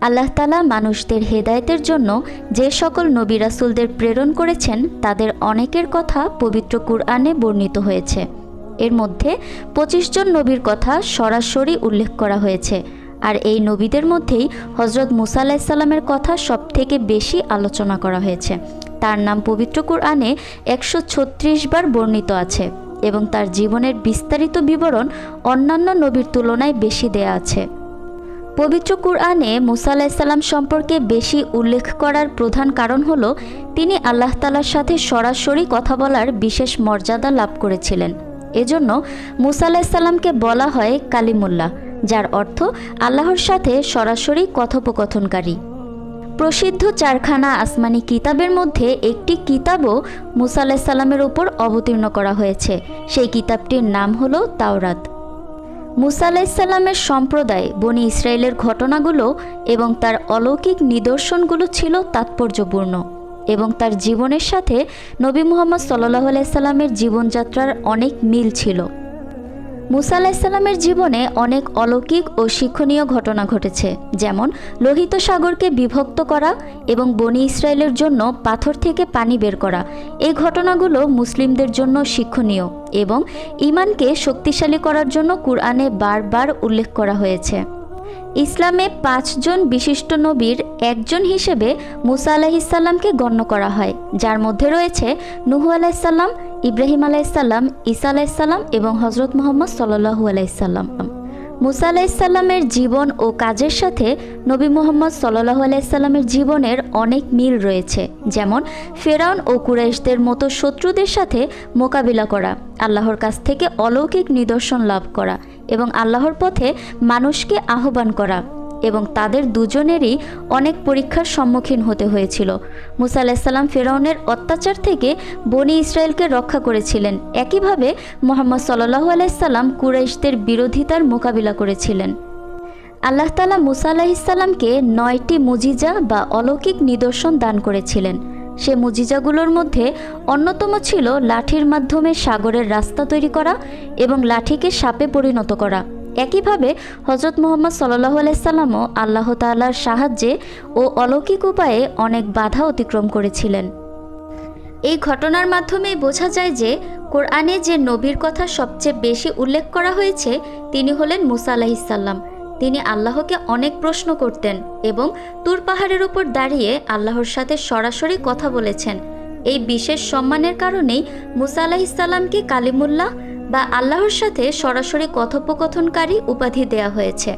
আল্লাহ তালা মানুষদের হেদায়েতের জন্য যে সকল নবী রাসুলদের প্রেরণ করেছেন, তাদের অনেকের কথা পবিত্র কুরআনে বর্ণিত হয়েছে। এর মধ্যে পঁচিশ জন নবীর কথা সরাসরি উল্লেখ করা হয়েছে। আর এই নবীদের মধ্যেই হজরত মুসা আলাহিসাল্লামের কথা সবথেকে বেশি আলোচনা করা হয়েছে। তার নাম পবিত্র কুরআনে একশো ছত্রিশ বার বর্ণিত আছে এবং তার জীবনের বিস্তারিত বিবরণ অন্যান্য নবীর তুলনায় বেশি দেয়া আছে। পবিত্র কুরআনে মুসা আলাহিসাল্লাম সম্পর্কে বেশি উল্লেখ করার প্রধান কারণ হল, তিনি আল্লাহ তালার সাথে সরাসরি কথা বলার বিশেষ মর্যাদা লাভ করেছিলেন। এজন্য মুসা আলাহিসাল্লামকে বলা হয় কালিমুল্লাহ, যার অর্থ আল্লাহর সাথে সরাসরি কথোপকথনকারী। প্রসিদ্ধ চারখানা আসমানি কিতাবের মধ্যে একটি কিতাবও মুসা আলাহিসাল্লামের উপর অবতীর্ণ করা হয়েছে। সেই কিতাবটির নাম হলো তাওরাত। মুসা আলাইসাল্লামের সম্প্রদায়, বনি ইসরায়েলের ঘটনাগুলো এবং তার অলৌকিক নিদর্শনগুলো ছিল তাৎপর্যপূর্ণ এবং তার জীবনের সাথে নবী মোহাম্মদ সাল্লাহ আলাইসাল্লামের জীবনযাত্রার অনেক মিল ছিল। মুসা আলাহিসাল্লামের জীবনে অনেক অলৌকিক ও শিক্ষণীয় ঘটনা ঘটেছে, যেমন লোহিত সাগরকে বিভক্ত করা এবং বনি ইসরায়েলের জন্য পাথর থেকে পানি বের করা। এই ঘটনাগুলো মুসলিমদের জন্য শিক্ষণীয় এবং ইমানকে শক্তিশালী করার জন্য কুরআনে বারবার উল্লেখ করা হয়েছে। ইসলামে পাঁচজন বিশিষ্ট নবীর একজন হিসেবে মুসা আলাহিসাল্লামকে গণ্য করা হয়। যার মধ্যে রয়েছে নুহু আলাইসাল্লাম ইব্রাহিম আলাইসাল্লাম ঈসা আলাইসাল্লাম এবং হজরত মোহাম্মদ সাল্লু আলাইসাল্লাম মুসা আলাইসাল্লামের জীবন ও কাজের সাথে নবী মোহাম্মদ সাল্লাহ আলাইসাল্লামের জীবনের অনেক মিল রয়েছে। যেমন, ফেরাউন ও কুরাইশদের মতো শত্রুদের সাথে মোকাবিলা করা, আল্লাহর কাছ থেকে অলৌকিক নিদর্শন লাভ করা এবং আল্লাহর পথে মানুষকে আহ্বান করা। এবং তাদের দুজনেরই অনেক পরীক্ষার সম্মুখীন হতে হয়েছিল। মুসা আলাহিসাল্লাম ফেরাউনের অত্যাচার থেকে বনি ইসরায়েলকে রক্ষা করেছিলেন। একইভাবে মোহাম্মদ সাল্লাহু আলাইসাল্লাম কুরাইশদের বিরোধিতার মোকাবিলা করেছিলেন। আল্লাহ তালা মুসা আলাহিসাল্লামকে নয়টি মুজিজা বা অলৌকিক নিদর্শন দান করেছিলেন। সে মুজিজাগুলোর মধ্যে অন্যতম ছিল লাঠির মাধ্যমে সাগরের রাস্তা তৈরি করা এবং লাঠিকে সাপে পরিণত করা। একইভাবে হজরত মোহাম্মদ সাল্লাহ আলাইসাল্লামও আল্লাহ তাল্লার সাহায্যে ও অলৌকিক উপায়ে অনেক বাধা অতিক্রম করেছিলেন। এই ঘটনার মাধ্যমে বোঝা যায় যে কোরআনে যে নবীর কথা সবচেয়ে বেশি উল্লেখ করা হয়েছে, তিনি হলেন মুসা আলাহিসাল্লাম তিনি আল্লাহকে অনেক প্রশ্ন করতেন এবং তুর পাহাড়ের উপর দাঁড়িয়ে আল্লাহর সাথে সরাসরি কথা বলেছেন। এই বিশেষ সম্মানের কারণেই মুসা আলাহিসাল্লামকে কালিমুল্লাহ বা আল্লাহর সাথে সরাসরি কথোপকথনকারী উপাধি দেয়া হয়েছে।